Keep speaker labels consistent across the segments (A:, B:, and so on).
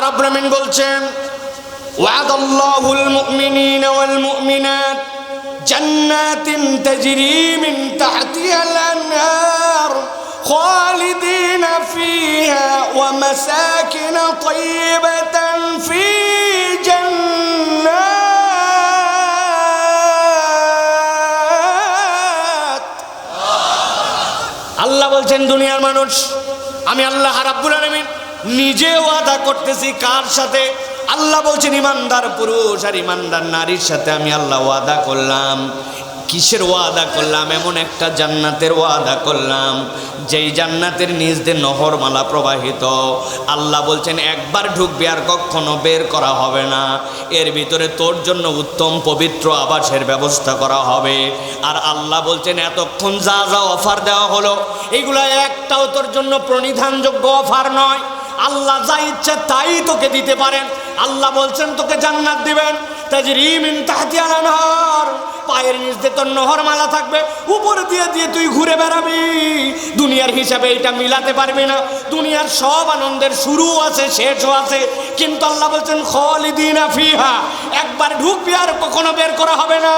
A: রাব্বুল আমিন বলছেন وعد الله المؤمنين والمؤمنات جنات تجري من تحتها الأنهار خالدين فيها ومساكن طيبة في جنات আল্লাহ বলছেন দুনিয়ার মানুষ আমি আল্লাহ রাব্বুল আলামিন নিজে ওয়াদা করতেছি কার সাথে? আল্লাহ বলছেন, ইমানদার পুরুষ আর ইমানদার নারীর সাথে আমি আল্লাহ ওয়াদা করলাম। কিসের ওয়াদা করলাম? এমন একটা জান্নাতের ওয়াদা করলাম, যেই জান্নাতের নিজ দিয়ে নহরমালা প্রবাহিত। আল্লাহ বলছেন, একবার ঢুকবে আর কখনো বের করা হবে না। এর ভিতরে তোর জন্য উত্তম পবিত্র আবাসের ব্যবস্থা করা হবে। আর আল্লাহ বলছেন, এতক্ষণ যা যা অফার দেওয়া হলো, এগুলো একটাও তোর জন্য প্রণিধানযোগ্য অফার নয়। আল্লাহ যা ইচ্ছে তাই তোকে দিতে পারেন। আল্লাহ বলছেন, তোকে জান্নাত দিবেন। তাজরিমিন তাহতিয়াল আনহার পায়ের নিচ দিয়ে তোর নহরমালা থাকবে। উপর দিয়ে দিয়ে তুই ঘুরে বেড়াবি। দুনিয়ার হিসাবে এটা মিলাতে পারবি না। দুনিয়ার সব আনন্দের শুরু আছে, শেষও আছে। কিন্তু আল্লাহ বলছেন, খলিদিনা ফিহা। একবার ঢুকবি আর কখনো বের করা হবে না।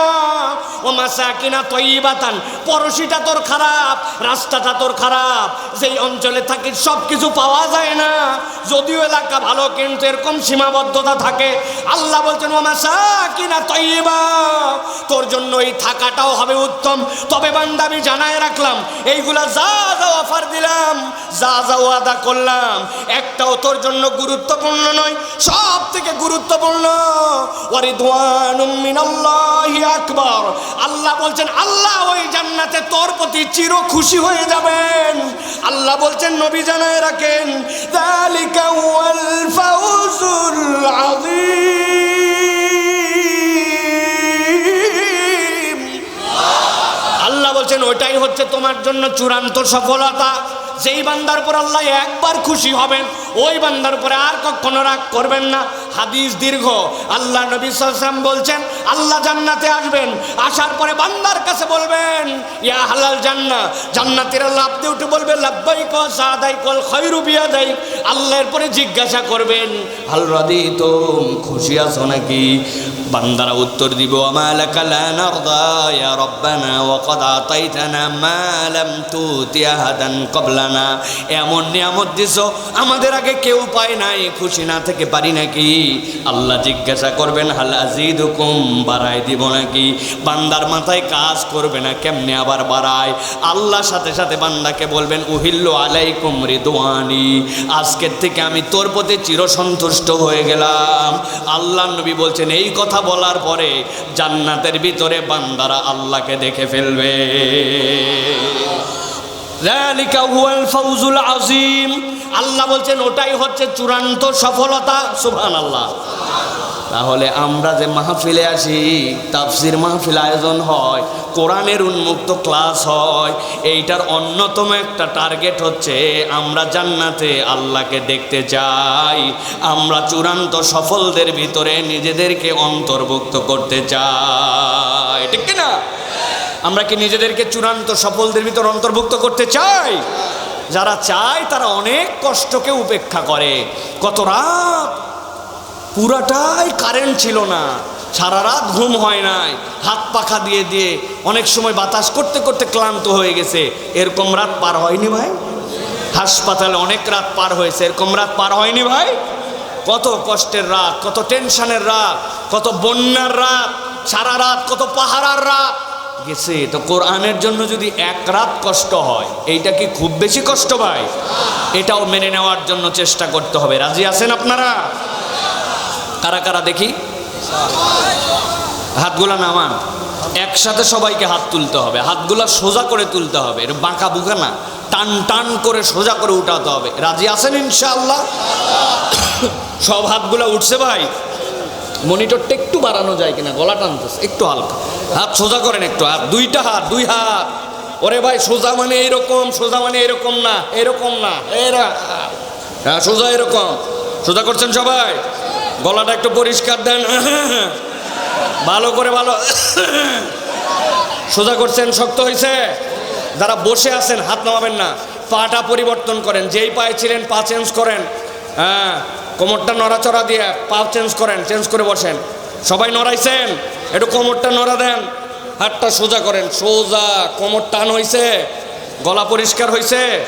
A: ও মাসা কিনা তৈবাতান। পরশিটা তোর খারাপ, রাস্তাটা তোর খারাপ। যেই অঞ্চলে থাকি সব কিছু পাওয়া যায় না। যদিও এলাকা ভালো, কিন্তু এরকম সীমাবদ্ধতা থাকে। আল্লাহ বলছেন, ও মাসা কিনা তৈবা। তোর জন্য এই থাকাটাও হবে উত্তম। তবে বান্দা, আমি জানায় রাখলাম, এইগুলা যা যা অফার দিলাম, যা যা ওয়াদা করলাম, একটাও তোর জন্য গুরুত্বপূর্ণ নয় সব থেকে গুরুত্বপূর্ণ আকবার। আল্লাহ বলছেন, আল্লাহ ওই জান্নাতে তোর প্রতি চির খুশি হয়ে যাবেন। আল্লাহ বলছেন, নবী জানায় রাখেন আযীম। বলছেন ওইটাই হচ্ছে তোমার জন্য চূড়ান্ত সফলতা। যেই বান্দার উপর আল্লাহ একবার খুশি হবেন, ওই বান্দার উপরে আর কখনো রাগ করবেন না। হাদিস দীর্ঘ। আল্লাহ নবী বলছেন, আল্লাহ জান্নাতে আসবেন। আসার পরে বান্দার কাছে বলবেন, ইয়া হালাল জান্না জান্নাতের আল্লাহ আপনি উঠে বলবে লাব্বাই ক সাদাই কল খৈরু বিয়াদাই আল্লাহর পরে জিজ্ঞাসা করবেন, হাল রাদি তো খুশি আছো নাকি? বান্দারা উত্তর দিব আমালাকা লা নারদা ইয়া রব্বানা ওয়া ক্বাদ আতাইতানা মা লাম তুতি আহাদান ক্বাবলানা। এমন নিয়ামত আমাদের আগে কেউ পায় নাই, খুশি না থেকে পারি নাকি? আল্লাহ জিজ্ঞাসা করবেন, হাল আজিদুকুম বাড়াই দিব নাকি? বান্দার মাথায় কাজ করবে না, কেমনে আবার বাড়ায়? আল্লাহ সাথে সাথে বান্দাকে বলবেন, উহিল্লু আলাইকুম রিদওয়ানি, আজকের থেকে আমি তোর প্রতি চিরসন্তুষ্ট হয়ে গেলাম। আল্লাহ নবী বলছেন, এই কথা বলার পরে জান্নাতের ভিতরে বান্দারা আল্লাহকে দেখে ফেলবে। আল্লাহ বলছেন, ওটাই হচ্ছে চূড়ান্ত সফলতা। সুবহানাল্লাহ। তাহলে আমরা যে মাহফিলে আসি, তাফসির মাহফিল আয়োজন হয়, কোরআনের উন্মুক্ত ক্লাস হয়, এইটার অন্যতম একটা টার্গেট হচ্ছে আমরা জান্নাতে আল্লাহকে দেখতে চাই, আমরা চূড়ান্ত সফলদের ভিতরে নিজেদেরকে অন্তর্ভুক্ত করতে চাই। ঠিক না? আমরা কি নিজেদেরকে চূড়ান্ত সফলদের ভিতর অন্তর্ভুক্ত করতে চাই? যারা চায় তারা অনেক কষ্টকে উপেক্ষা করে। কত রাত পুরাটাই কারেন্ট ছিল না। সারা রাত ঘুম হয় নাই। হাত পাখা দিয়ে দিয়ে অনেক সময় বাতাস করতে করতে ক্লান্ত হয়ে গেছে। এরকম রাত পার হয়নি ভাই? হাসপাতালে অনেক রাত পার হয়েছে। এরকম রাত পার হয়নি ভাই? কত কষ্টের রাত, কত টেনশনের রাত, কত বন্যার রাত, সারা রাত কত পাহারার রাত। গেছে, তো কোরআনের জন্য যদি এক রাত কষ্ট হয়, এইটা কি খুব বেশি কষ্ট ভাই? এটাও মেনে নেওয়ার জন্য চেষ্টা করতে হবে। রাজি আছেন আপনারা? কারা কারা দেখি? হাতগুলা নামান। একসাথে সবাইকে হাত তুলতে হবে। হাতগুলা সোজা করে তুলতে হবে। এটা বাঁকা বুকা না, টান টান করে সোজা করে উঠাতে হবে। রাজি আছেন ইনশাআল্লাহ? সব হাতগুলা উঠছে ভাই। মনিটরটা একটু বাড়ানো যায় কিনা, গলা টানতেছে, একটু হালকা। হাত সোজা করেন একটু হাত দুইটা হাত, দুই হাত। ওরে ভাই, সোজা মানে এরকম, সোজা মানে এরকম না এরকম না, এরা হ্যাঁ সোজা এরকম। সোজা করছেন সবাই? গলাটা একটু পরিষ্কার দেন। ভালো করে ভালো। সোজা করছেন, শক্ত হয়েছে যারা বসে আছেন, হাত নামাবেন না। পাটা পরিবর্তন করেন। যেই পায়ে ছিলেন, পা চেঞ্জ করেন। হ্যাঁ কোমরটা নড়াচড়া দিয়ে পা চেঞ্জ করেন, চেঞ্জ করে বসেন। সবাই নড়াইছেন? একটু কোমরটা নড়া দেন। হাতটা সোজা করেন। সোজা কোমর টান হইছে। গলা পরিষ্কার হইছে।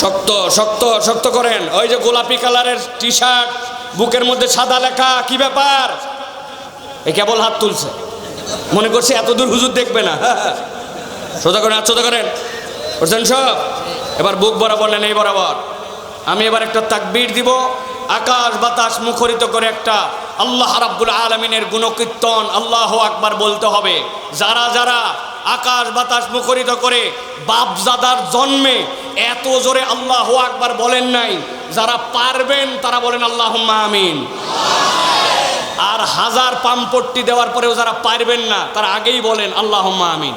A: শক্ত শক্ত শক্ত করেন। ওই যে গোলাপি কালারের টি শার্ট বুকের মধ্যে সাদা লেখা, কি ব্যাপার? এ কেবল হাত তুলছে। মনে করছে এত দূর হুজুর দেখবে না। সোজা করেন সোজা করেন। বুঝছেন সব, এবার বুক বরাবর নেন, এই বরাবর। আমি এবার একটা তাকবীর দিব। আকাশ বাতাস মুখরিত করে একটা আল্লাহ রাব্বুল আলমিনের গুণকীর্তন আল্লাহ আকবার বলতে হবে। যারা যারা আকাশ বাতাস মুখরিত করে বাপজাদার জন্মে এত জোরে আল্লাহ আকবার বলেন নাই। যারা পারবেন, তারা বলেন আল্লাহ আমিন। আর হাজার পাম্পট্টি দেওয়ার পরেও যারা পারবেন না, তারা আগেই বলেন আল্লাহ আমিন।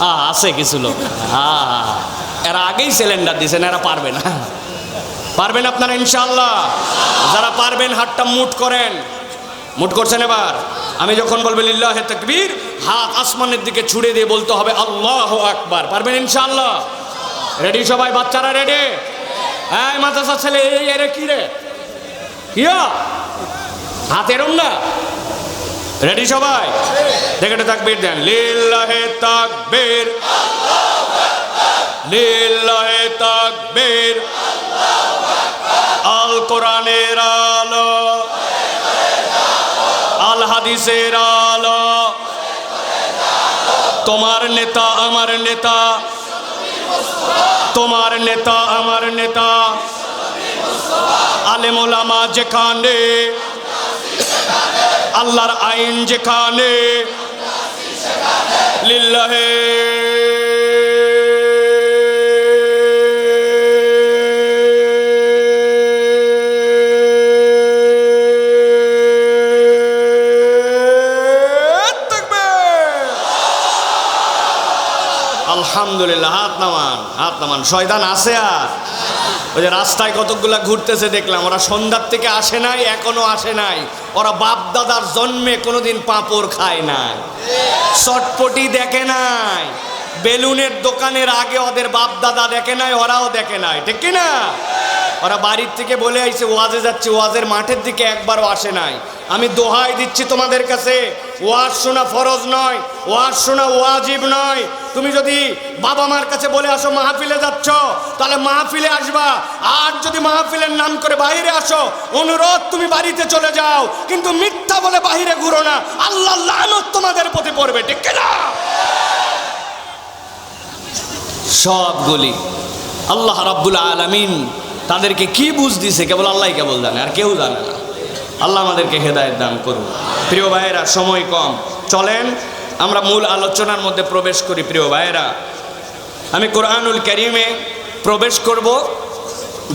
A: আ, আছে কিছু লোক। হ্যাঁ এরা আগেই সিলিন্ডার দিয়েছেন, এরা পারবে না। পারবেন আপনারা ইনশাল্লাহ যারা পারবেন, হাতটা মুট করেন। মুট করছেন এবার। আমি যখন বলব, লিল্লাহ তকবীর হাত আসমানের দিকে ছুড়ে দিয়ে বলতে হবে, আল্লাহ আকবার পারবেন ইনশাল্লাহ রেডি সবাই, বাচ্চারা রেডি হ্যাঁ মাদ্রাসা ছেলে, এই, এরে, কি রে? কিয়া হাত এরম না? রেডি সবাই? দেখে তাকবীর দেন। লিল্লাহে তাকবীর। লিল্লাহে তাকবীর। আল কোরআনের আলো। আল হাদিসের আলো। তোমার নেতা, আমার নেতা। তোমার নেতা আমার নেতা। আলেমোলামা যেখানে আল্লাহর আইন যেখানে লিল্লাহে। আলহামদুলিল্লাহ হাত হাত নামান শয়তান আছে আর। ওই যে রাস্তায় কতগুলো ঘুরতেছে দেখলাম, ওরা সন্ধ্যার থেকে আসে নাই, এখনও আসে নাই। ওরা বাপ দাদার জন্মে কোনোদিন পাঁপড় খায় নাই। চটপটি দেখে নাই। বেলুনের দোকানের আগে ওদের বাপ দাদা দেখে নাই, ওরাও দেখে নাই। ঠিক কি না ওরা বাড়ির থেকে বলে আইছে, ওয়াজে যাচ্ছে, ওয়াজের মাঠের দিকে একবারও আসে নাই। আমি দোহাই দিচ্ছি তোমাদের কাছে, ওয়াজ শোনা ফরজ নয়, ওয়াজ শোনা ওয়াজিব নয়। তুমি যদি বাবা মার কাছে বলে আসো, মাহফিলে যাচ্ছ, তাহলে মাহফিলে আসবা। আর যদি মাহফিলের নাম করে বাইরে আসো, অনুরোধ তুমি বাড়িতে চলে যাও। কিন্তু মিথ্যা বলে বাইরে ঘুরো না। আল্লাহ লানত তোমাদের প্রতি পড়বে, ঠিক না সবগুলি আল্লাহ রাব্বুল আলামিন তাদেরকে কি বুঝ দিছে কেবল আল্লাহ কেবল জানে, আর কেউ জানে না। আল্লাহ আমাদেরকে হেদায়েত দান করুন। প্রিয় ভাইয়েরা, সময় কম। চলেন, আমরা মূল আলোচনার মধ্যে প্রবেশ করি, প্রিয় ভাইয়েরা। আমি কোরআনুল করিমে প্রবেশ করব।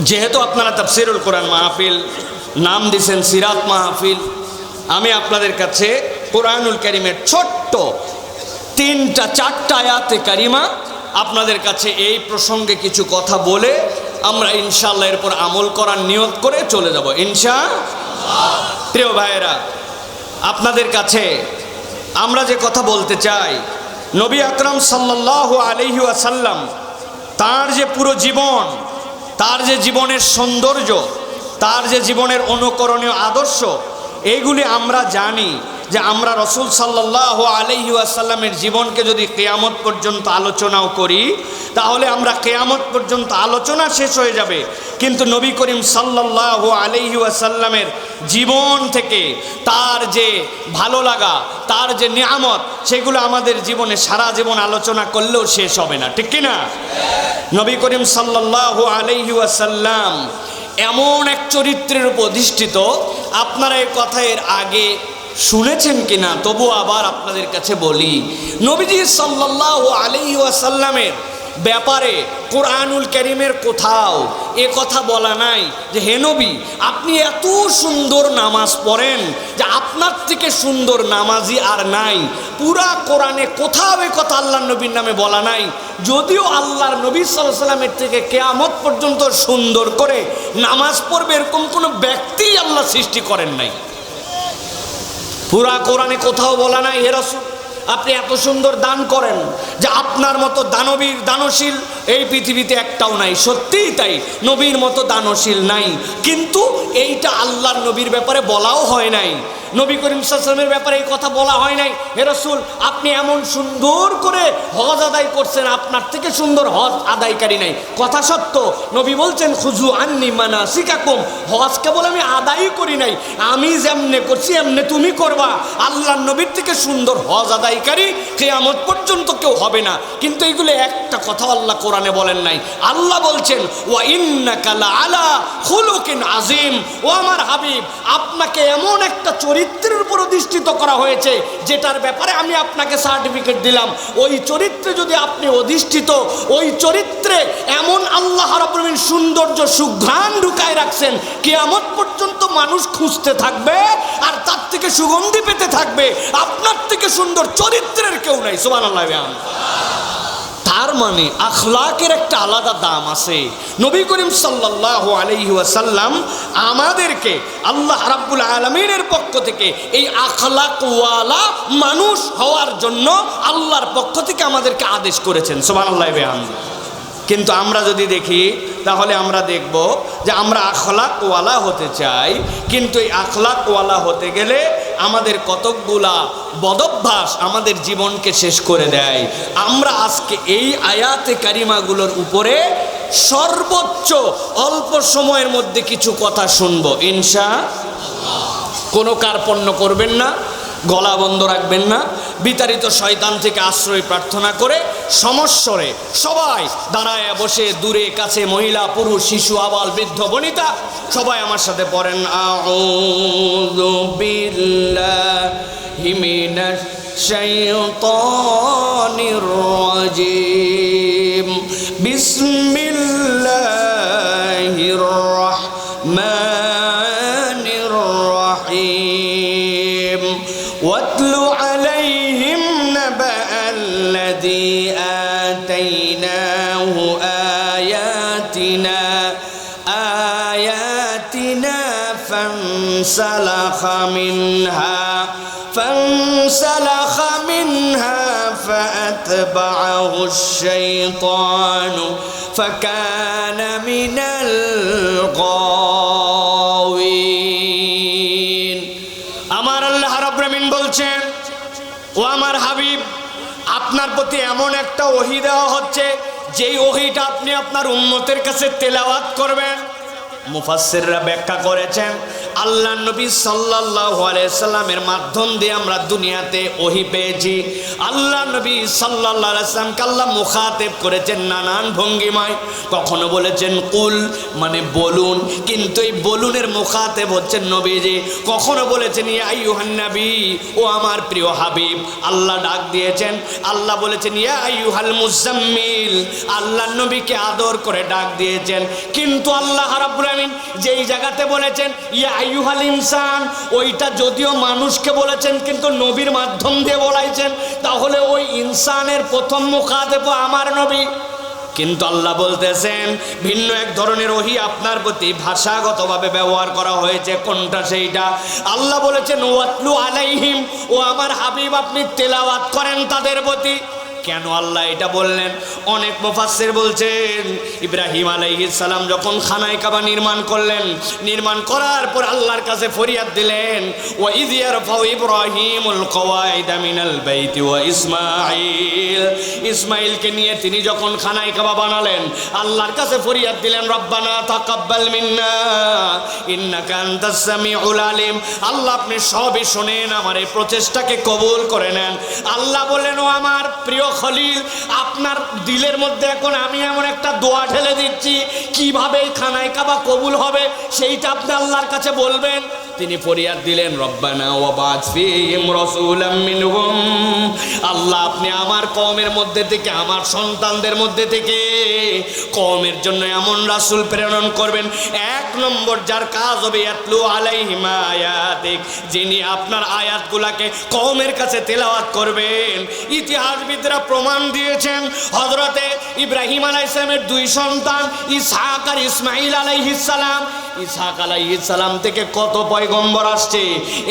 A: যেহেতু আপনারা তাফসিরুল কোরআন মাহফিল, নাম দিছেন সিরাত মাহফিল, আমি আপনাদের কাছে কোরআনুল করিমের ছোট্ট তিনটা, চারটা আয়াতে কারিমা আপনাদের কাছে এই প্রসঙ্গে কিছু কথা বলে আমরা ইনশাল্লাহ এরপর আমল করার নিয়ত করে চলে যাব। ইনশা প্রিয় ভাইয়েরা, আপনাদের কাছে আমরা যে কথা বলতে চাই, নবী আকরম সাল্লাহ আলহি আসাল্লাম তার যে পুরো জীবন, তার যে জীবনের সৌন্দর্য, তার যে জীবনের অনুকরণীয় আদর্শ এইগুলি আমরা জানি। যে আমরা রসুল সাল্লাহ আলহি আসাল্লামের জীবনকে যদি কেয়ামত পর্যন্ত আলোচনাও করি, তাহলে আমরা কেয়ামত পর্যন্ত আলোচনা শেষ হয়ে যাবে। কিন্তু নবী করিম সাল্লাহ আলহি আসাল্লামের জীবন থেকে তার যে ভালো লাগা, তার যে নিয়ামত, সেগুলো আমাদের জীবনে সারা জীবন আলোচনা করলেও শেষ হবে না। ঠিক কিনা? নবী করিম সাল্লাহ আলহি আসাল্লাম এমন এক চরিত্রের উপর অধিষ্ঠিত। আপনারা এই কথা এর আগে শুনেছেন কিনা, তবু আবার আপনাদের কাছে বলি, নবীজি সাল্লাহ আলী ওয়াসাল্লামের ব্যাপারে কোরআনুল করিমের কোথাও এ কথা বলা নাই যে, হে নবী, আপনি এত সুন্দর নামাজ পড়েন যে আপনার থেকে সুন্দর নামাজি আর নাই। পুরা কোরআনে কোথাও এ কথা আল্লাহ নবীর নামে বলা নাই। যদিও আল্লাহর নবী সাল্লাহ সাল্লামের থেকে কেয়ামত পর্যন্ত সুন্দর করে নামাজ পড়বে, এরকম কোনো ব্যক্তি আল্লাহ সৃষ্টি করেন নাই। পুরা কোরআনে কোথাও বলা নাই হে রসুল। আপনি এত সুন্দর দান করেন যে আপনার মতো দানবীর, দানশীল এই পৃথিবীতে একটাও নাই। সত্যিই তাই, নবীর মতো দানশীল নাই। কিন্তু এইটা আল্লাহর নবীর ব্যাপারে বলাও হয় নাই। নবী করিম সাল্লামের ব্যাপারে এই কথা বলা হয় নাই। হে রসুল, আপনি এমন সুন্দর করে হজ আদায় করছেন, আপনার থেকে সুন্দর হজ আদায়কারী নাই। কথা সত্য, নবী বলছেন, খুজু আননি মানা শিকাকুম হজ কেবল আমি আদায়ই করি নাই। আমি যেমনে করছি, এমনে তুমি করবা। আল্লাহ নবীর থেকে সুন্দর হজ আদায়কারী কেয়ামত পর্যন্ত কেউ হবে না। কিন্তু এইগুলো একটা কথা আল্লাহ কোরআনে বলেন নাই। আল্লাহ বলছেন, ওয়া ইন্নাকা আলা খুলুকিন আজিম ও আমার হাবিব, আপনাকে এমন একটা চরিত্রের উপর অধিষ্ঠিত করা হয়েছে, যেটার ব্যাপারে আমি আপনাকে সার্টিফিকেট দিলাম। ওই চরিত্রে যদি আপনি অধিষ্ঠিত, ওই চরিত্রে এমন আল্লাহ রাব্বুল সৌন্দর্য, সুঘ্রাণ ঢুকায় রাখছেন, কেয়ামত পর্যন্ত মানুষ খুঁজতে থাকবে আর তার থেকে সুগন্ধি পেতে থাকবে। আপনার থেকে সুন্দর চরিত্রের কেউ নাই, সুবহানাল্লাহ তার মানে আখলাকের একটা আলাদা দাম আছে। নবী করিম সাল্লাল্লাহু আলাইহি ওয়াসাল্লাম আমাদেরকে আল্লাহ রাব্বুল আলামিনের পক্ষ থেকে এই আখলাকওয়ালা মানুষ হওয়ার জন্য আল্লাহর পক্ষ থেকে আমাদেরকে আদেশ করেছেন, সুবহানাল্লাহ বিহামদি কিন্তু আমরা যদি দেখি তাহলে আমরা দেখব যে আমরা আখলাকওয়ালা হতে চাই, কিন্তু এই আখলাকওয়ালা হতে গেলে আমাদের কতকগুলা বদভ্যাস আমাদের জীবনকে শেষ করে দেয়। আমরা আজকে এই আয়াতে কারিমাগুলোর উপরে সর্বোচ্চ অল্প সময়ের মধ্যে কিছু কথা শুনব। ইনশা কোনো কার্পণ্য করবেন না, গলা বন্ধ রাখবেন না বিতাড়িত শয়তান থেকে আশ্রয় প্রার্থনা করে সমস্বরে সবাই দাঁড়ায় বসে, দূরে, কাছে, মহিলা, পুরুষ, শিশু, আবাল, বৃদ্ধ, বনিতা, সবাই আমার সাথে পড়েন। রাজিম। বিসমিল্লাহির রাহমানির واتل عليهم نبأ الذي آتيناه آياتنا آياتنا فانسلخ منها فانسلخ منها فأتبعه الشيطان فكان من الغاوين বলছেন, ও আমার হাবিব, আপনার প্রতি এমন একটা ওহি দেওয়া হচ্ছে, যেই ওহিটা আপনি আপনার উম্মতের কাছে তেলাওয়াত করবেন। মুফাসসিররা ব্যাখ্যা করেছেন আল্লাহ নবী সাল্লাল্লাহু আলাইহি সাল্লামের মাধ্যম দিয়ে আমরা দুনিয়াতে ওহি পেয়েছি। আল্লাহ নবী সাল্লাল্লাহু আলাইহি আল্লাহ মুখাতেব করেছেন নানান ভঙ্গিমায়। কখনো বলেছেন, কুল মানে বলুন। কিন্তু এই বলুনের মুখাতেব হচ্ছেন নবীজি। কখনো বলেছেন, ইয়া আইয়ুহান নবী ও আমার প্রিয় হাবিব আল্লাহ ডাক দিয়েছেন। আল্লাহ বলেছেন, ইয়া আইয়ুহাল মুজাম্মিল আল্লাহ নবীকে আদর করে ডাক দিয়েছেন। কিন্তু আল্লাহ রাব্বুল আলামিন, যেই জায়গাতে বলেছেন, ইয়া আইয়ুহাল ইনসান, ওইটা যদিও মানুষকে বলেছেন, কিন্তু নবীর মাধ্যম দিয়ে বলাইছেন, তাহলে ওই ইনসানের প্রথম মুখা মুখাদেব আমার নবী। কিন্তু আল্লাহ বলতেছেন, ভিন্ন এক ধরনের ওহি আপনার প্রতি ভাষাগতভাবে ব্যবহার করা হয়েছে, কোনটা সেইটা? আল্লাহ বলেছেন, ওয়াতলু আলাইহিম, ও আমার হাবিব, আপনি তেলাওয়াত করেন তাদের প্রতি। কেন আল্লাহ এটা বললেন? অনেক মুফাসসির বলছেন, ইব্রাহিম আলাইহিস সালাম যখন খানায় কাবা নির্মাণ করলেন, নির্মাণ করার পর আল্লাহর কাছে ফরিয়াদ দিলেন, ওয়া ইয ইয়ারফাউ ইব্রাহিমুল কওয়াইদা মিনাল বাইতি ওয়া ইসমাঈল। ইসমাইলকে নিয়ে তিনি যখন খানায় কাবা বানালেন, আল্লাহর কাছে ফরিয়াদ দিলেন, রব্বানা তাকাব্বাল মিন্না, ইন্নাকা আনতাস সামিউল আলিম। আল্লাহ আপনি সবই শোনেন, আমার এই প্রচেষ্টাকে কবুল করে নেন। আল্লাহ বললেন, ও আমার প্রিয় খলিল, আপনার দিলের মধ্যে এখন আমি এমন একটা দোয়া ঢেলে দিচ্ছি, কীভাবে এই খানায় কাবা কবুল হবে সেইটা আপনি আল্লাহর কাছে বলবেন। তিনি ফরিয়াদ দিলেন, রব্বানা ওয়াবাদ ফিহিম আল্লাহ, আপনি আমার কওমের মধ্যে থেকে, আমার সন্তানদের মধ্যে থেকে কওমের জন্য এমন রাসূল প্রেরণ করবেন। এক নম্বর যার কাজ হবে, ইয়াতলু আলাইহিম আয়াতিক, যিনি আপনার আয়াতগুলাকে কওমের কাছে তেলাওয়াত করবেন। ইতিহাসবিদরা প্রমাণ দিয়েছেন হজরতে ইব্রাহিম আলাইসলামের দুই সন্তান, ইসহাক আর ইসমাইল আলাইহিসালাম ইসহাক আলাইহিসালাম থেকে কত পয়গম্বর আসছে?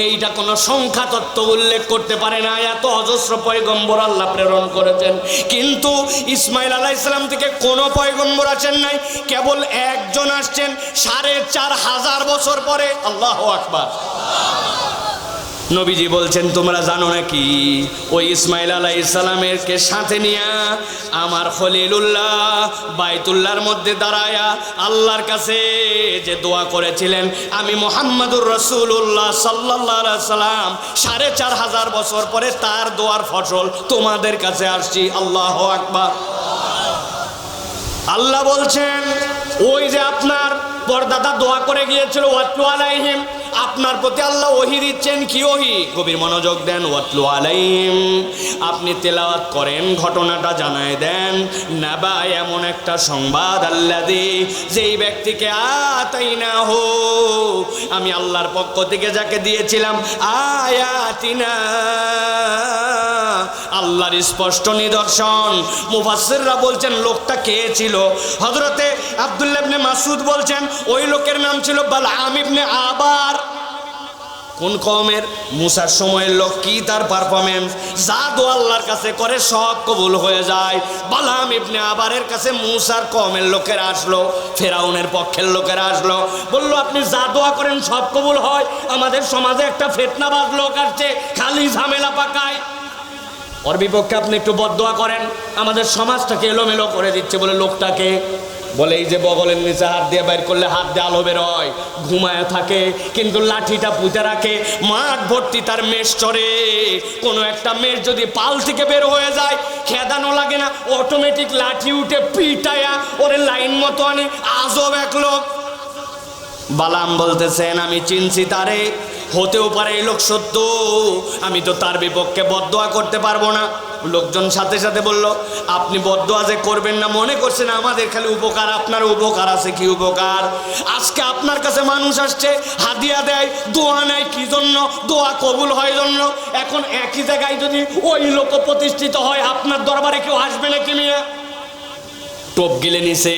A: এইটা কোনো সংখ্যা তত্ত্ব উল্লেখ করতে পারে না। এত অজস্র পয়গম্বর আল্লাহ প্রেরণ করেছেন। কিন্তু ইসমাইল আলাইসালাম থেকে কোনো পয়গম্বর আসেন নাই। কেবল একজন আসছেন সাড়ে চার হাজার বছর পরে। আল্লাহ আকবার। নবীজি বলছেন, তোমরা জানো নাকি, ওই ইসমাইল আলাহ ইসলামের কে সাথে নিয়ে আমার খলিলুল্লাহ বাইতুল্লাহর মধ্যে দাঁড়ায়া আল্লাহর কাছে যে দোয়া করেছিলেন, আমি মোহাম্মদুর রসুল্লাহ সাল্লাহ সাল্লাম সাড়ে চার হাজার বছর পরে তার দোয়ার ফসল তোমাদের কাছে আসছি। আল্লাহ আকবার। আল্লাহ বলছেন, ওই যে আপনার পরদাদা দোয়া করে গিয়েছিল, ওয়াতলু আলাইহিম আপনার প্রতি আল্লাহ ওহি দিচ্ছেন কি ওহি? গভীর মনোযোগ দেন, ওয়াতলু আলাইহিম। আপনি তেলাওয়াত করেন, ঘটনাটা জানায় দেন। নাবা, এমন একটা সংবাদ আল্লাহ দি যেই ব্যক্তিকে আতাই না হো আমি আল্লাহর পক্ষ থেকে যাকে দিয়েছিলাম, আয়াতিনা। আল্লাহর স্পষ্ট নিদর্শন। মুফাসসিররা বলছেন, লোকটা কে ছিল? হযরতে আব্দুল্লাহ মাসুদ বলছেন, ওই লোকের নাম ছিল বালআম ইবনে আবার। কোন কমের মুসার সময়ের লোক কি তার পারফরমেন্স যা দো আল্লাহর কাছে করে সব কবুল হয়ে যায়। বালাম ইবনে আবারের কাছে মুসার কমের লোকেরা আসলো, ফেরাউনের পক্ষের লোকেরা আসলো। বলল, আপনি যা দোয়া করেন সব কবুল হয়। আমাদের সমাজে একটা ফেতনাবাজ লোক আসছে, খালি ঝামেলা পাকায়। ওর বিপক্ষে আপনি একটু বদোয়া করেন। আমাদের সমাজটাকে এলোমেলো করে দিচ্ছে বলে লোকটাকে। বলে, এই যে বগলের নিচে হাত দিয়ে বাইর করলে হাত দিয়ে আলো বেরোয়। ঘুমায় থাকে, কিন্তু লাঠিটা পুঁতে রাখে। মাঠ ভর্তি তার মেষ চড়ে। কোনো একটা মেষ যদি পাল থেকে বের হয়ে যায়, খেদানো লাগে না। অটোমেটিক লাঠি উঠে পিটায়া ওরে লাইন মতো আনে। আজব এক লোক। বালাম বলতেছেন, আমি চিনছি তারে। হতেও পারে এই লোক সত্য। আমি তো তার বিপক্ষে বদোয়া করতে পারব না। লোকজন সাথে সাথে বলল, আপনি বদ্ধ আজে করবেন না, মনে করছেন আমাদের খালি উপকার, আপনার উপকার আছে, কি উপকার? আজকে আপনার কাছে মানুষ আসছে, হাদিয়া দেয়, দোয়া নেয়, কি জন্য? দোয়া কবুল হয় জন্য। এখন একই জায়গায় যদি ওই লোক প্রতিষ্ঠিত হয়, আপনার দরবারে কেউ আসবে না কি মিয়া? টোপ গিলে নিছে।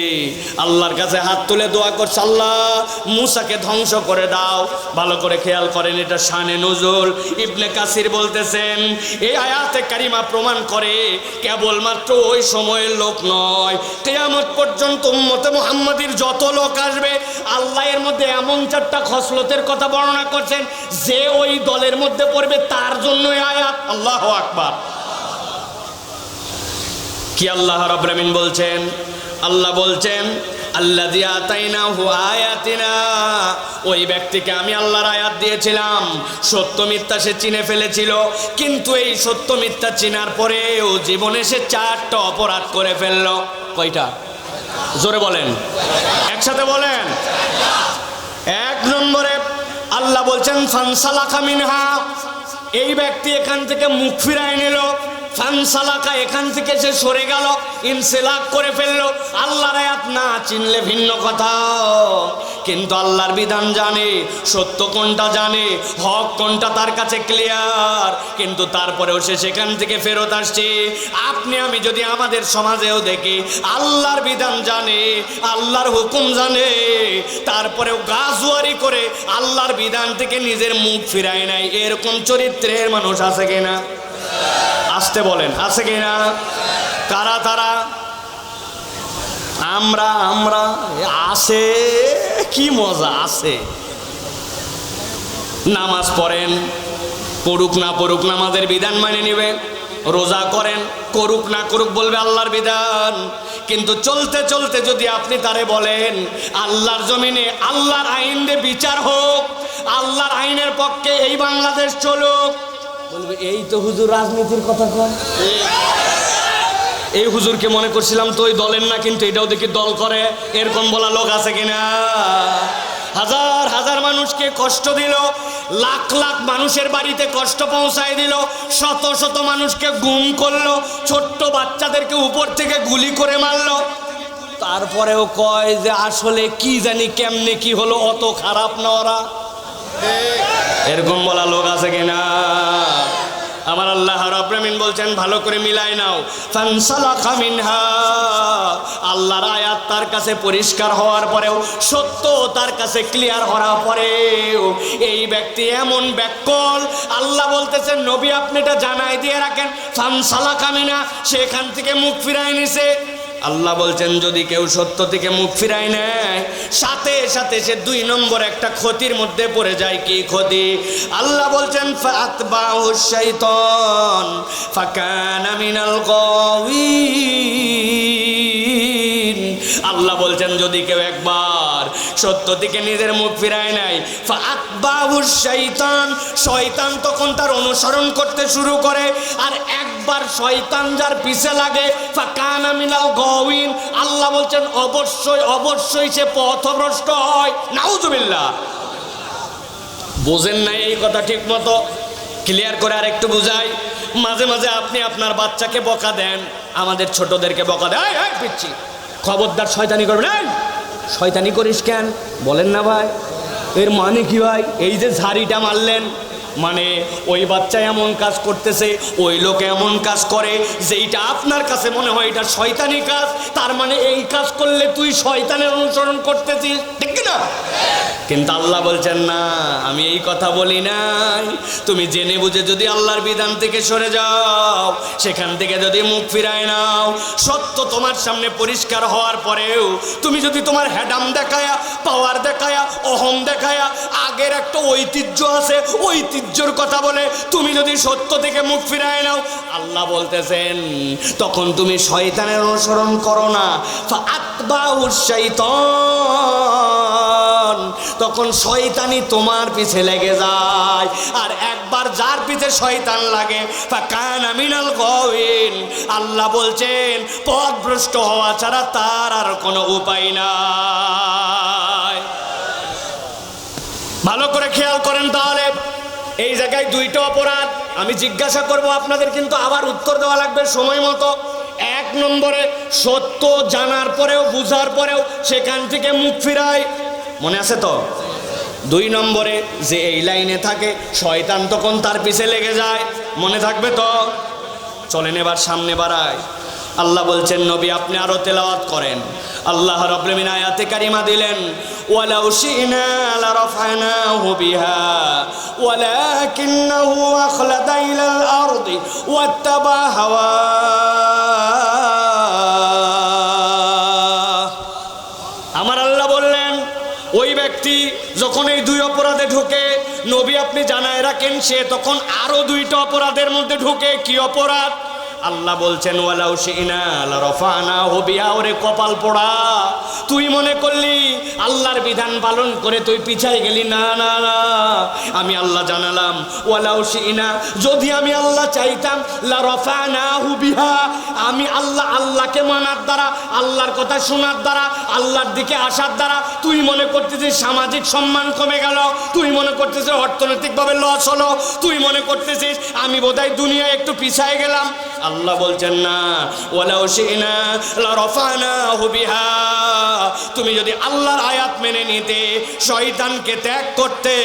A: আল্লাহর কাছে হাত তুলে দোয়া করছে, আল্লাহ, মুসাকে ধ্বংস করে দাও। ভালো করে খেয়াল করেন, এটা শানে নজরুল ইবনে কাসির বলতেছেন, এই আয়াতে কারিমা প্রমাণ করে কেবলমাত্র ওই সময়ের লোক নয়। কেয়ামত পর্যন্ত উম্মতে মুহাম্মাদির যত লোক আসবে, আল্লাহ এর মধ্যে এমন চারটা খসলতের কথা বর্ণনা করছেন, যে ওই দলের মধ্যে পড়বে তার জন্যই আয়াত। আল্লাহ আকবার। কি আল্লাহ রব্রামিন বলছেন? আল্লাহ বলছেন আল্লাহ দিয়া তাইনা হু আয়াতিনা। ওই ব্যক্তিকে আমি আল্লাহর আয়াত দিয়েছিলাম। সত্য মিথ্যা সে চিনে ফেলেছিল। কিন্তু এই সত্য মিথ্যা চিনার পরেও জীবনে সে চারটা অপরাধ করে ফেলল। কয়টা? জোরে বলেন। একসাথে বলেন। এক নম্বরে আল্লাহ বলছেন ফানসালাখা মিনহা। এই ব্যক্তি এখান থেকে মুখ ফিরায় নিল। ফানসালাকা, এখান থেকে সে সরে গেল, ইনসেলাক করে ফেলল। আল্লাহর আয়াত না চিনলে ভিন্ন কথা। কিন্তু আল্লাহর বিধান জানে, সত্য কোনটা জানে, হক কোনটা তার কাছে ক্লিয়ার কিন্তু তারপরেও সে সেখান থেকে ফেরত আসছে। আপনি, আমি যদি আমাদের সমাজেও দেখি, আল্লাহর বিধান জানে, আল্লাহর হুকুম জানে, তারপরেও গাজুয়ারি করে আল্লাহর বিধান থেকে নিজের মুখ ফিরায় নাই এরকম চরিত্রের মানুষ আছে কিনা? আসতে বলেন, আছে কিনা কারা তারা? আমরা আমরা, আছে, কি মজা, আছে। নামাজ পড়েন, পড়ুক না পড়ুক নামাজের বিধান মানে নেবে, রোজা করেন, করুক না করুক বলবে আল্লাহর বিধান। কিন্তু চলতে চলতে যদি আপনি তারে বলেন, আল্লাহর জমিনে আল্লাহর আইন দিয়ে বিচার হোক, আল্লাহর আইনের পক্ষে এই বাংলাদেশ চলুক বলবে, এই তো হুজুর রাজনীতির কথা এই হুজুরকে মনে করছিলাম তো ওই দলের না, কিন্তু এটাও দেখি দল করে। এরকম বলা লোক আছে কিনা? হাজার হাজার মানুষকে কষ্ট দিল, লাখ লাখ মানুষের বাড়িতে কষ্ট পৌঁছায় দিল, শত শত মানুষকে গুম করল, ছোট্ট বাচ্চাদেরকে উপর থেকে গুলি করে মারলো। তারপরেও কয় যে, আসলে কি জানি কেমনে কি হলো, অত খারাপ না ওরা। এরকম বলা লোক আছে কিনা? আমার আল্লাহ রব্রামিন বলছেন, ভালো করে মিলাই নাও। ফানসালাখা মিনহা। আল্লাহর আয়াত তার কাছে পরিষ্কার হওয়ার পরেও, সত্য তার কাছে ক্লিয়ার হওয়ার পরেও, এই ব্যক্তি এমন ব্যাকল। আল্লাহ বলতেছেন, নবী, আপনি এটা জানাই দিয়ে রাখেন। ফানসালাখা মিনা সেখান থেকে মুখ ফিরাই নিছে। আল্লাহ বলছেন, যদি কেউ সত্য থেকে মুখ ফিরায় নেয়, সাথে সাথে সে দুই নম্বর একটা ক্ষতির মধ্যে পড়ে যায়। কি ক্ষতি? আল্লাহ বলছেন শাইতান, ফাকানা মিনাল গাওয়িন। আল্লাহ বলছেন, যদি কেউ একবার সত্য থেকে নিজের মুখ ফিরায় নেয় ফাতবাহু শাইতান শয়তান তখন তার অনুসরণ করতে শুরু করে, আর একবার শয়তান যার পিছে লাগে, ফাকানা মিনাল গাওয়িন, আল্লাহ বলছেন, অবশ্যই অবশ্যই সে পথভ্রষ্ট হয়। নাউজুবিল্লাহ। বোঝেন নাই এই কথা ঠিক মতো? ক্লিয়ার করে আর একটু বুঝাই। মাঝে মাঝে আপনি আপনার বাচ্চাকে বকা দেন, আমাদের ছোটদেরকে বকা দেয় পিচ্ছি, খবরদার শয়তানি করবেন শয়তানি করিস কেন? বলেন না ভাই। এর মানে কি ভাই? এই যে ঝাড়িটা মারলেন মানে ওই বাচ্চা এমন কাজ করতেছে, ওই লোক এমন কাজ করে, যেইটা আপনার কাছে মনে হয় এটা শয়তানি কাজ, তার মানে এই কাজ করলে তুই শয়তানের অনুসরণ করতেছিস, ঠিক না কিন্তু আল্লাহ বলছেন, না, আমি এই কথা বলি নাই। তুমি জেনে বুঝে যদি আল্লাহর বিধান থেকে সরে যাও, সেখান থেকে যদি মুখ ফিরায় নাও, সত্য তোমার সামনে পরিষ্কার হওয়ার পরেও, তুমি যদি তোমার হ্যাডাম দেখায়া, পাওয়ার দেখায়া, অহম দেখায়া, আগের একটা ঐতিহ্য আছে ঐতিহ্যর কথা বলে তুমি যদি সত্য থেকে মুখ ফিরায় নাও, আল্লাহ বলতেছেন, তখন তুমি শয়তানের অনুসরণ করো না। তখন শয়তানি তোমার পিছে লেগে যায়। আর একবার যার পিছে শয়তান লাগে কানা মিনাল গওয়িন আল্লাহ বলছেন, পথভ্রষ্ট হওয়া ছাড়া তার আর কোনো উপায় নাই। ভালো করে খেয়াল করেন জায়গায় দুইটা অপরাধ। আমি জিজ্ঞাসা করব, আপনাদের কিন্তু আবার উত্তর দেওয়া লাগবে সময় মতো। এক নম্বরে, সত্য জানার পরেও, বুঝার পরেও সেখান থেকে মুখ ফিরায়। মনে আছে তো? দুই নম্বরে, যে এই লাইনে থাকে, শয়তান তখন তার পিছে লেগে যায়। মনে থাকবে তো? চলেন এবার সামনে বাড়ায়। আল্লাহ বলছেন, নবী, আপনি আরও তেলাওয়াত করেন। আল্লাহ রাব্বুল আয়াতে কারিমা দিলেন আমার আল্লাহ বললেন, ওই ব্যক্তি যখন এই দুই অপরাধে ঢুকে, নবী আপনি জানায় রাখেন, সে তখন আরও দুইটা অপরাধের মধ্যে ঢুকে। কি অপরাধ? আল্লাহ বলছেন, ওয়ালাউ শিনা রফানা হবিয়া ওরে কপাল পোড়া। তুই মনে করলি আল্লাহর বিধান পালন করে তুই পিছাই গেলি? না না না। আমি আল্লাহ জানালাম, ওয়ালাউ শিনা, যদি আমি আল্লাহ চাইতাম লা রফানা হুবিহা আমি আল্লাহ, আল্লাহকে মানার দ্বারা, আল্লাহর কথা শোনার দ্বারা, আল্লাহর দিকে আসার দ্বারা তুই মনে করতেছিস সামাজিক সম্মান কমে গেল? তুই মনে করতেছিস অর্থনৈতিকভাবে লস হলো? তুই মনে করতেছিস আমি বোধহয় দুনিয়ায় একটু পিছায় গেলাম? আল্লাহ বলছেন, না, ওয়ালাউ শিনা লা রফানাহু বিহা। তুমি যদি আল্লাহর আয়াত মেনে নিতে, শয়তানকে ত্যাগ করতে,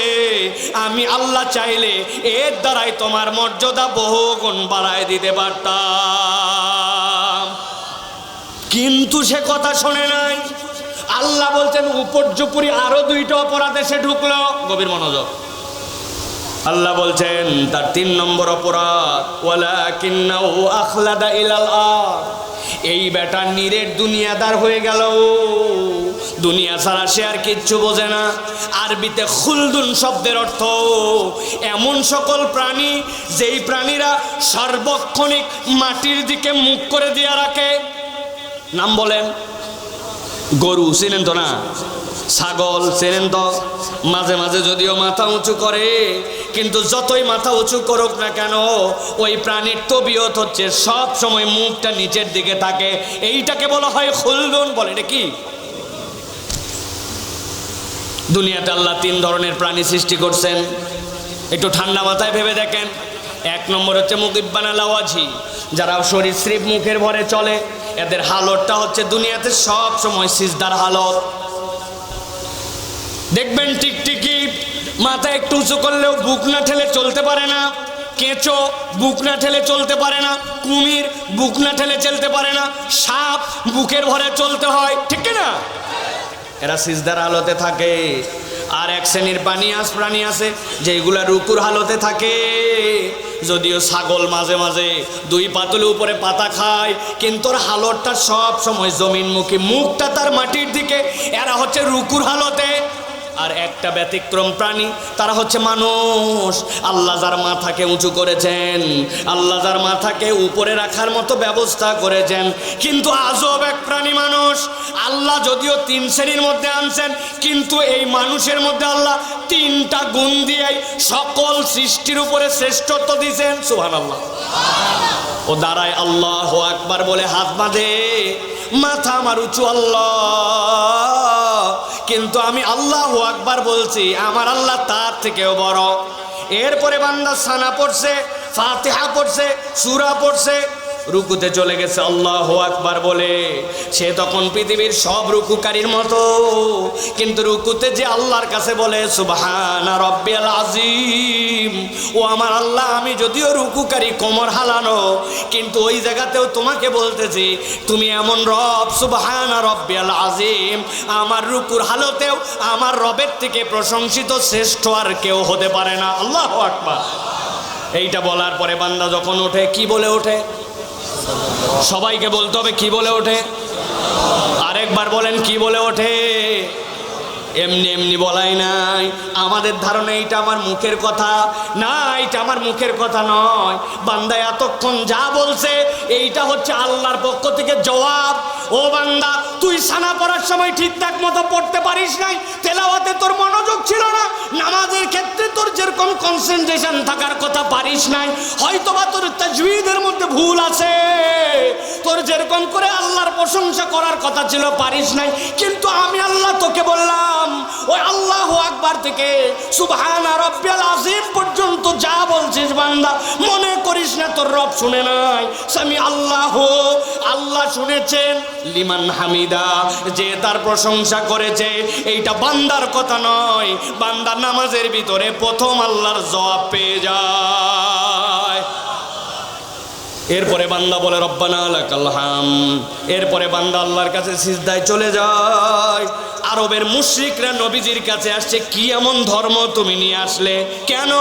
A: আমি আল্লাহ চাইলে এর দ্বারাই তোমার মর্যাদা বহু গুণ বাড়ায় দিতে পারতাম। কিন্তু সে কথা শোনে নাই। আল্লাহ বলছেন, উপর্যুপুরি আরও দুইটা অপরাধে সে ঢুকলো। গভীর মনোযোগ। আল্লাহ বলছেন, তার তিন নম্বর অপরাধ ওয়ালা কিন্নাউ আখলাদা ইলাল এই বেটা নিরের দুনিয়াদার হয়ে গেল। দুনিয়া ছাড়া সে আর কিচ্ছু বোঝে না। আরবিতে খুলদুন শব্দের অর্থ, এমন সকল প্রাণী যেই প্রাণীরা সার্বক্ষণিক মাটির দিকে মুখ করে দিয়ে রাখে। নাম বলেন, গরু, চেনেন তো না? ছাগল চেনেন তো মাঝে মাঝে যদিও মাথা উঁচু করে, কিন্তু যতই মাথা উঁচু করুক না কেন, ওই প্রাণীর তবিয়ত হচ্ছে সব সময় মুখটা নিচের দিকে থাকে। এইটাকে বলা হয় খুলদুন বলে, এটা কি? দুনিয়াতে আল্লাহ তিন ধরনের প্রাণী সৃষ্টি করছেন। একটু ঠান্ডা মাথায় ভেবে দেখেন। এক নম্বর হচ্ছে মুকিব্বানা লাওয়াজি, যারা সরীসৃপ মুখের ভরে চলে। এদের হালতটা হচ্ছে দুনিয়াতে সব সময় সিজদার হালত। দেখবেন টিকটিকি, মাথা একটু উঁচু করলেও বুক না ঠেলে চলতে পারে না। কেঁচো, বুক না ঠেলে চলতে পারে না। কুমির, বুক না ঠেলে চলতে পারে না। সাপ, বুকের ভরে চলতে হয়। ঠিক না এরা সিজদার হালতে থাকে। আর এক শ্রেণির পানিয়াস প্রাণী আছে যেগুলা রুকুর হালতে থাকে। যদিও ছাগল মাঝে মাঝে দুই পাতলে উপরে পাতা খায়, কিন্তু ওর হালতটা সব সময় জমিনমুখী। মুখটা তার মাটির দিকে। এরা হচ্ছে রুকুর হালতে। আর একটা ব্যতিক্রম প্রাণী, তারা হচ্ছে মানুষ। আল্লাহ যার মাথাকে উঁচু করেছেন, আল্লাহ যার মাথাকে উপরে রাখার মতো ব্যবস্থা করেছেন। কিন্তু আজব এক প্রাণী মানুষ। আল্লাহ যদিও তিন শ্রেণির মধ্যে আনছেন, কিন্তু এই মানুষের মধ্যে আল্লাহ তিনটা গুণ দিয়েই সকল সৃষ্টির উপরে শ্রেষ্ঠত্ব দিয়েছেন। সুহান আল্লাহ ও দাঁড়ায় আল্লাহ আকবার বলে হাত বাঁধে। মাথা আমার উঁচু, আল্লাহ। কিন্তু আমি আল্লাহ আকবার বলছি, আমার আল্লাহ তার থেকেও বড়। এরপরে বান্দা সানা পড়ছে, ফাতেহা পড়ছে, সুরা পড়ছে রুকুতে চলে গেছে, আল্লাহ আকবার বলে। সে তখন পৃথিবীর সব রুকুকারীর মতো। কিন্তু রুকুতে যে আল্লাহর কাছে বলে, সুবহানা রব্বিয়াল আজিম ও আমার আল্লাহ, আমি যদিও রুকুকারী, কোমর হালানো, কিন্তু ওই জায়গাতেও তোমাকে বলতেছি, তুমি এমন রব, সুবহানা রব্বিয়াল আজিম আমার রুকুর হালতেও আমার রবের থেকে প্রশংসিত শ্রেষ্ঠ আর কেউ হতে পারে না। আল্লাহ আকবার। এইটা বলার পরে বান্দা যখন ওঠে, কি বলে ওঠে? সবাইকে বলতে হবে কি বলে ওঠে? আরেকবার বলেন কি বলে ওঠে? এমনি এমনি বলাই নাই। আমাদের ধারণা এইটা আমার মুখের কথা। না এটা আমার মুখের কথা নয়। বান্দা এতক্ষণ যা বলছে, এইটা হচ্ছে আল্লাহর পক্ষ থেকে জবাব। ও বান্দা, তুই সানা পড়ার সময় ঠিকঠাক মতো পড়তে পারিস নাই? তেলাওয়াতে তোর মনোযোগ ছিল না। নামাজের ক্ষেত্রে তোর যেরকম কনসেন্ট্রেশন থাকার কথা পারিস নাই, হয়তোবা তোর তাজবিদের মধ্যে ভুল আছে। তোর যেরকম করে আল্লাহর প্রশংসা করার কথা ছিল, পারিস নাই। কিন্তু আমি আল্লাহ তোকে বললাম ওই আল্লাহ আকবার থেকে সুবহানা পর্যন্ত যা বলছিস বান্দা, মনে করিস না তোর রব শুনে নাই। স্বামী আল্লাহ আল্লাহ শুনেছেন, লিমান হামিদা, যে তার প্রশংসা করেছে, এইটা বান্দার কথা নয় বান্দার নামাজের ভিতরে প্রথম আল্লাহর জবাব পেয়ে যায়। এরপরে বান্দা বলে, রব্বানা লাকাল হাম। এরপরে বান্দা আল্লাহর কাছে সিজদায় চলে যায়। আরবের মুশরিকরা নবীজির কাছে আসছে, কি এমন ধর্ম তুমি নিয়ে আসলে? কেন?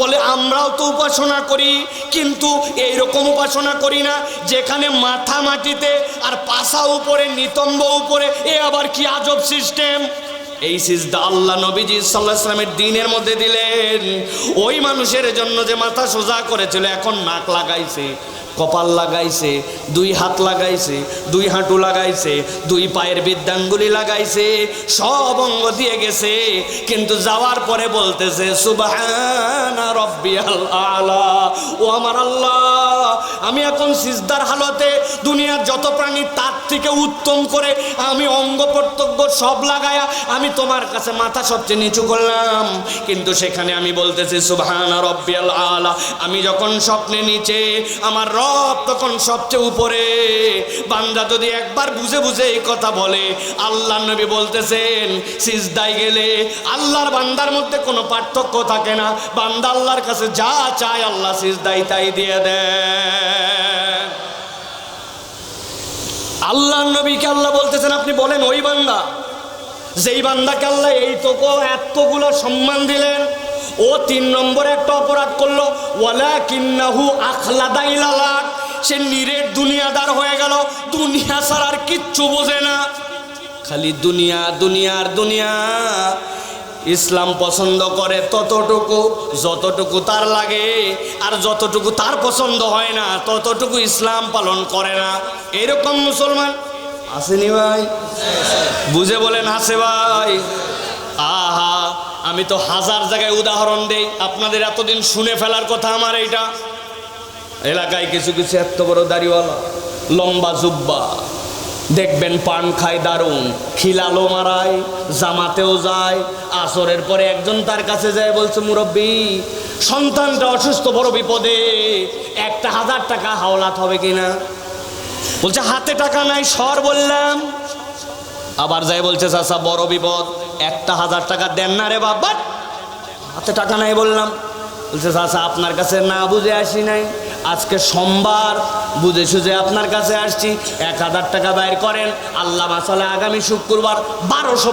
A: বলে, আমরাও তো উপাসনা করি, কিন্তু এইরকম উপাসনা করি না, যেখানে মাথা মাটিতে আর পাশা উপরে, নিতম্ব উপরে, এ আবার কি আজব সিস্টেম? এই সিজদা আল্লাহ নবীজি সাল্লাহ দিনের মধ্যে দিলেন। ওই মানুষের জন্য যে মাথা সোজা করেছিল, এখন নাক লাগাইছে। কপাল লাগাইছে, দুই হাত লাগাইছে, দুই হাঁটু লাগাইছে, দুই পায়ের বিদ্যাঙ্গুলি লাগাইছে, সব অঙ্গ দিয়ে গেছে। কিন্তু যাওয়ার পরে বলতেছে, সুবহানা রব্বিয়াল আলা। ও আমার আল্লাহ, আমি এখন সিজদার হালতে দুনিয়ার যত প্রাণী তার থেকে উত্তম করে আমি অঙ্গ প্রত্যঙ্গ সব লাগায়া আমি তোমার কাছে মাথা সবচেয়ে নিচু করলাম। কিন্তু সেখানে আমি বলতেছি, সুবহানা রব্বিয়াল আলা। আমি যখন স্বপ্নে নিচে আমার রব তখন সবচেয়ে উপরে। বান্দা যদি একবার বুঝে বুঝে এই কথা বলে আল্লাহ নবী বলতেছেন, সিজদায় গেলে আল্লাহর বান্দার মধ্যে কোনো পার্থক্য থাকে না। বান্দা আল্লাহর কাছে যা চায় আল্লাহ সিজদাই তাই দিয়ে দেয় আল্লাহ নবীকে আল্লাহ বলতেছেন, আপনি বলেন, ওই বান্দা, যেই বান্দাকে আল্লাহ এই তোকে এতগুলো সম্মান দিলেন ও তিন নম্বরে একটা অপরাধ করল ওয়ালা কিন্নাহু আখলাদাইলালাক সে নিরেট দুনিয়াদার হয়ে গেল, দুনিয়া ছাড়া আর কিচ্ছু বোঝে না। খালি দুনিয়া দুনিয়ার দুনিয়া। ইসলাম পছন্দ করে ততটুকু, যতটুকু তার লাগে, আর যতটুকু তার পছন্দ হয় না, ততটুকু ইসলাম পালন করে না। এরকম মুসলমান? আসেনি ভাই? বুঝে বলেন হাসে ভাই। আমি তো হাজার জায়গায় উদাহরণ দেই। আপনাদের এতদিন শুনে ফেলার কথা আমার এইটা। এলাকায় কিছু কিছু এত বড় দাড়িওয়ালা, লম্বা জুব্বা। দেখবেন পান খায় দারুণ। খিলালো মারায়, জামাতেও যায়। আসরের পরে একজন তার কাছে যায়, বলছে, মুরব্বী, সন্তানটা অসুস্থ, বড় বিপদে। একটা হাজার টাকা হাওলাত হবে কিনা? বলছে, হাতে টাকা নাই সর বললাম। আবার যাই বলছে চাষা বড় বিপদ। একটা হাজার টাকা দেন না রে বাবা হাতে টাকা নাই বললাম। বলছে চাষা আপনার কাছে না বুঝে আসি নাই। আজকে সোমবার, বুঝে সুঝে আপনার কাছে আসছি। এক হাজার টাকা বাইর করেন। আল্লাহ মাসালে আগামী শুক্রবার বারোশো